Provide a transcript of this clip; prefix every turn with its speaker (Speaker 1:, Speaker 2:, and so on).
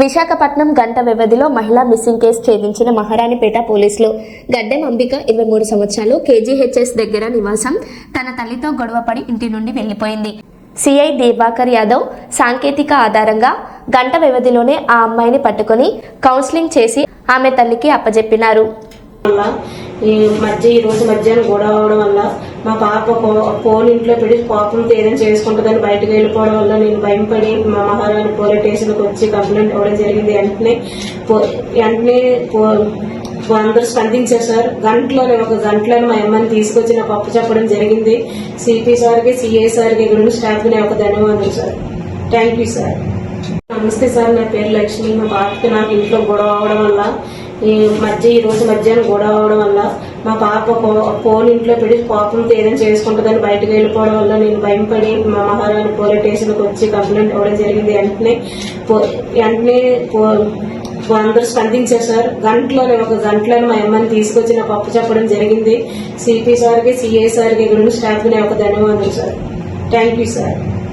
Speaker 1: విశాఖపట్నం గంట వ్యవధిలో మహిళా మిస్సింగ్ కేసు ఛేదించిన మహారాణిపేట పోలీసులు గడ్డెం అంబిక ఇరవై మూడు సంవత్సరాలు కేజీహెచ్ఎస్ దగ్గర నివాసం. తన తల్లితో గొడవపడి ఇంటి నుండి వెళ్ళిపోయింది సిఐ దివాకర్ యాదవ్ సాంకేతిక ఆధారంగా గంట వ్యవధిలోనే ఆ అమ్మాయిని పట్టుకొని కౌన్సిలింగ్ చేసి ఆమె తల్లికి అప్పజెప్పినారు.
Speaker 2: మధ్య ఈ రోజు మధ్యాహ్నం గొడవ అవడం వల్ల మా పాప ఫోన్ ఇంట్లో పెట్టి పాపంతో ఏదైనా చేసుకుంటుందని బయటకు వెళ్ళిపోవడం వల్ల నేను భయపడి మా మహారాణి పోలీస్ స్టేషన్కి వచ్చి కంప్లైంట్ ఇవ్వడం జరిగింది. వెంటనే పో- వెంటనే అందరూ స్పందించారు సార్. గంటలోనే ఒక గంటలోనే మా అమ్మని తీసుకొచ్చి నాకు అప్పు చెప్పడం జరిగింది. సిపి సార్కి సిఐ సార్కి ఇక్కడ స్టాఫ్కి నేను ఒక ధన్యవాదాలు సార్. Thank you sir. నమస్తే సార్ నా పేరు లక్ష్మి. మా పాపకి నాకు ఇంట్లో గొడవ అవడం వల్ల ఈ మధ్య ఈ రోజు మధ్యాహ్నం గొడవ అవడం వల్ల మా పాప ఫోన్ ఇంట్లో పెట్టి కోపంతో ఏదైనా చేసుకుంటుందని బయటకు వెళ్ళిపోవడం వల్ల నేను భయపడి మా మహారాణి పోలీస్ స్టేషన్కి వచ్చి కంప్లైంట్ ఇవ్వడం జరిగింది. వెంటనే పో- వెంటనే అందరూ స్పందించారు సార్. గంటలోనే ఒక గంటలోనే మా అమ్మని తీసుకొచ్చి నాకు అప్పు చెప్పడం జరిగింది. సిపి సార్కి సిఐ సార్కి ఇక్కడ ఉన్న స్టాఫ్కి నేను ఒక ధన్యవాదాలు సార్. Thank you sir.